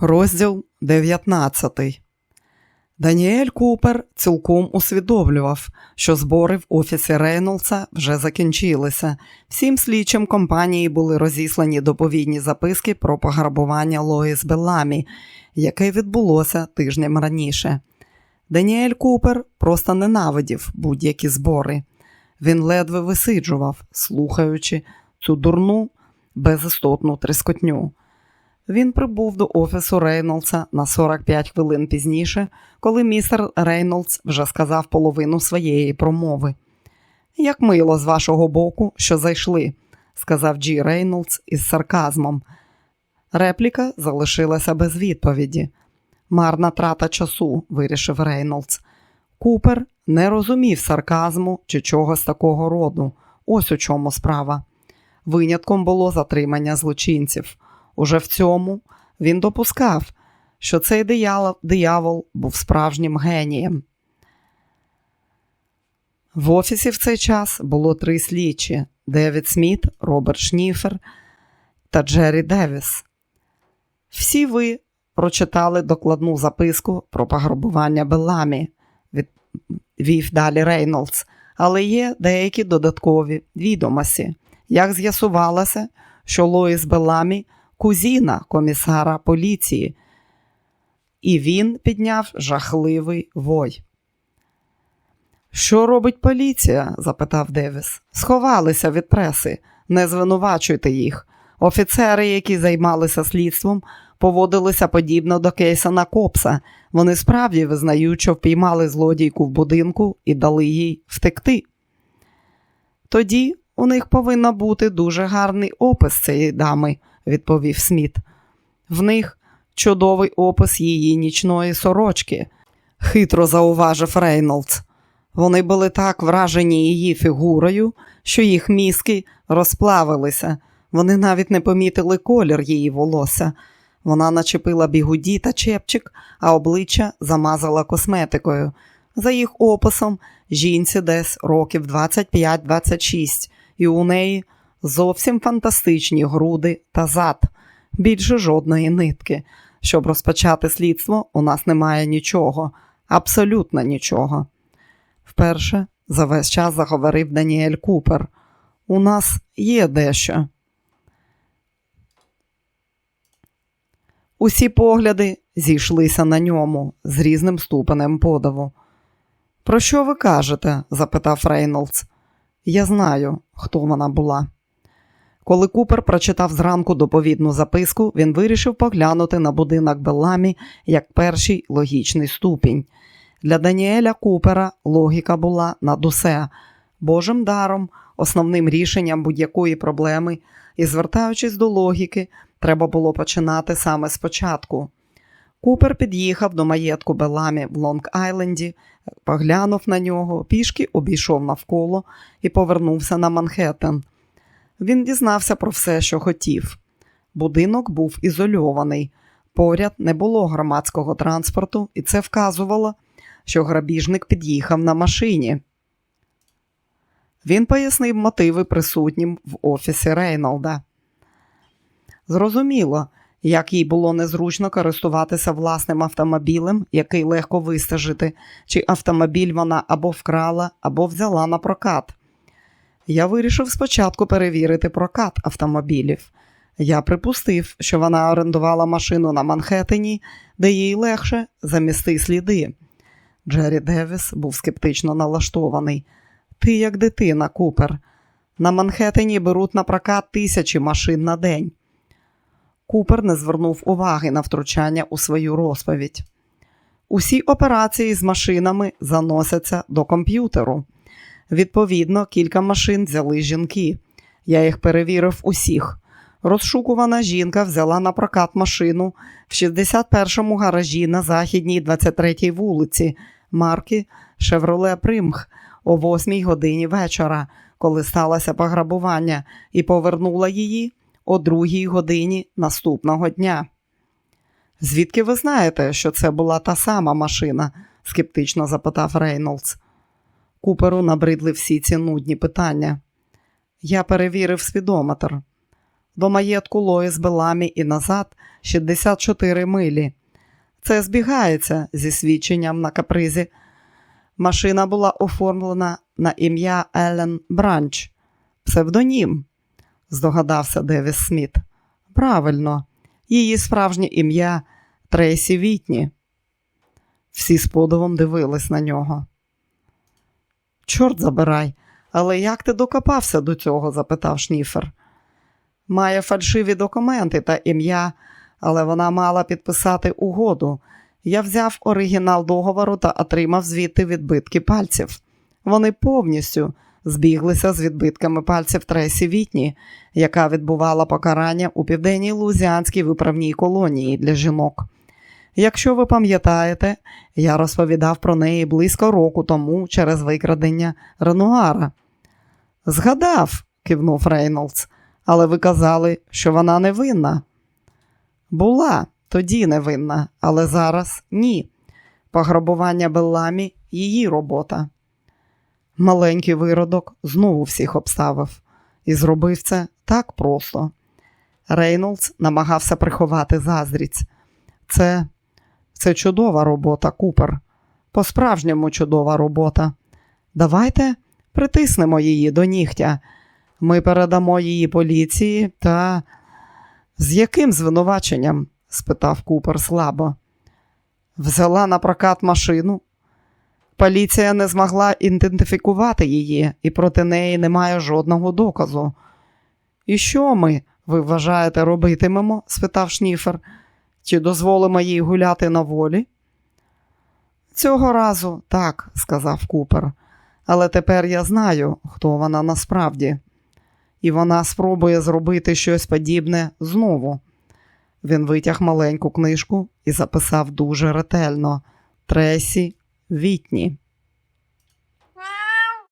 Розділ 19 Даніель Купер цілком усвідомлював, що збори в офісі Рейнолдса вже закінчилися. Всім слідчим компанії були розіслані доповідні записки про пограбування Лоїс Беламі, яке відбулося тижнем раніше. Даніель Купер просто ненавидів будь-які збори. Він ледве висиджував, слухаючи цю дурну, безістотну тріскотню. Він прибув до офісу Рейнолдса на 45 хвилин пізніше, коли містер Рейнолдс вже сказав половину своєї промови. Як мило з вашого боку, що зайшли, сказав Джі Рейнолдс із сарказмом. Репліка залишилася без відповіді. Марна трата часу, вирішив Рейнолдс. Купер не розумів сарказму чи чогось такого роду. Ось у чому справа. Винятком було затримання злочинців. Уже в цьому він допускав, що цей диявол, був справжнім генієм. В офісі в цей час було три слідчі: Девід Сміт, Роберт Шніфер та Джері Девіс. Всі ви прочитали докладну записку про пограбування Беламі, вів далі Рейнолдс, але є деякі додаткові відомості. Як з'ясувалося, що Лоїс Беламі – кузіна комісара поліції, і він підняв жахливий вой. Що робить поліція? запитав Девіс. Сховалися від преси, не звинувачуйте їх. Офіцери, які займалися слідством, поводилися подібно до Кейсона Копса. Вони справді визнають, що впіймали злодійку в будинку і дали їй втекти. Тоді у них повинен бути дуже гарний опис цієї дами, відповів Сміт. В них чудовий опис її нічної сорочки, хитро зауважив Рейнолдс. Вони були так вражені її фігурою, що їх мізки розплавилися. Вони навіть не помітили колір її волосся. Вона начепила бігуді та чепчик, а обличчя замазала косметикою. За їх описом, жінці десь років 25-26, і у неї зовсім фантастичні груди та зад, більше жодної нитки. Щоб розпочати слідство, у нас немає нічого, абсолютно нічого. Вперше за весь час заговорив Даніель Купер. У нас є дещо. Усі погляди зійшлися на ньому з різним ступенем подиву. Про що ви кажете? запитав Рейнолдс. Я знаю, хто вона була. Коли Купер прочитав зранку доповідну записку, він вирішив поглянути на будинок Белламі як перший логічний ступінь. Для Даніеля Купера логіка була над усе Божим даром, основним рішенням будь-якої проблеми, і, звертаючись до логіки, треба було починати саме спочатку. Купер під'їхав до маєтку Беламі в Лонг-Айленді, поглянув на нього, пішки обійшов навколо і повернувся на Манхеттен. Він дізнався про все, що хотів. Будинок був ізольований, поряд не було громадського транспорту, і це вказувало, що грабіжник під'їхав на машині. Він пояснив мотиви присутнім в офісі Рейнолда. Зрозуміло, як їй було незручно користуватися власним автомобілем, який легко вистежити, чи автомобіль вона або вкрала, або взяла на прокат. Я вирішив спочатку перевірити прокат автомобілів. Я припустив, що вона орендувала машину на Манхеттені, де їй легше замісти сліди. Джері Девіс був скептично налаштований. Ти як дитина, Купер. На Манхеттені беруть на прокат тисячі машин на день. Купер не звернув уваги на втручання у свою розповідь. Усі операції з машинами заносяться до комп'ютеру. Відповідно, кілька машин взяли жінки. Я їх перевірив усіх. Розшукувана жінка взяла на прокат машину в 61-му гаражі на західній 23-й вулиці марки Шевроле Примх о 8 годині вечора, коли сталося пограбування, і повернула її о 2 годині наступного дня. Звідки ви знаєте, що це була та сама машина? скептично запитав Рейнолдс. Куперу набридли всі ці нудні питання. Я перевірив свідометр. до маєтку Лоїс Беламі і назад 64 милі. Це збігається зі свідченням на капризі. Машина була оформлена на ім'я Елен Бранч. Псевдонім, здогадався Девіс Сміт. Правильно, її справжнє ім'я Трейсі Вітні. Всі з подивом дивились на нього. Чорт забирай, але як ти докопався до цього? запитав Шніфер. Має фальшиві документи та ім'я, але вона мала підписати угоду. Я взяв оригінал договору та отримав звідти відбитки пальців. Вони повністю збіглися з відбитками пальців Тресі Вітні, яка відбувала покарання у південній лузіанській виправній колонії для жінок. Якщо ви пам'ятаєте, я розповідав про неї близько року тому через викрадення Ренуара. Згадав, кивнув Рейнолдс, але ви казали, що вона невинна. Була тоді невинна, але зараз ні. Пограбування Белламі її робота. Маленький виродок знову всіх обставив і зробив це так просто. Рейнолдс намагався приховати заздрість. Це це чудова робота, Купер. По-справжньому чудова робота. Давайте притиснемо її до нігтя. Ми передамо її поліції та. З яким звинуваченням? спитав Купер слабо. Взяла на прокат машину. Поліція не змогла ідентифікувати її, і проти неї немає жодного доказу. І що ми, ви вважаєте, робитимемо? спитав Шніфер. Чи дозволимо їй гуляти на волі? Цього разу так, сказав Купер, але тепер я знаю, хто вона насправді, і вона спробує зробити щось подібне знову. Він витяг маленьку книжку і записав дуже ретельно Тресі Вітні.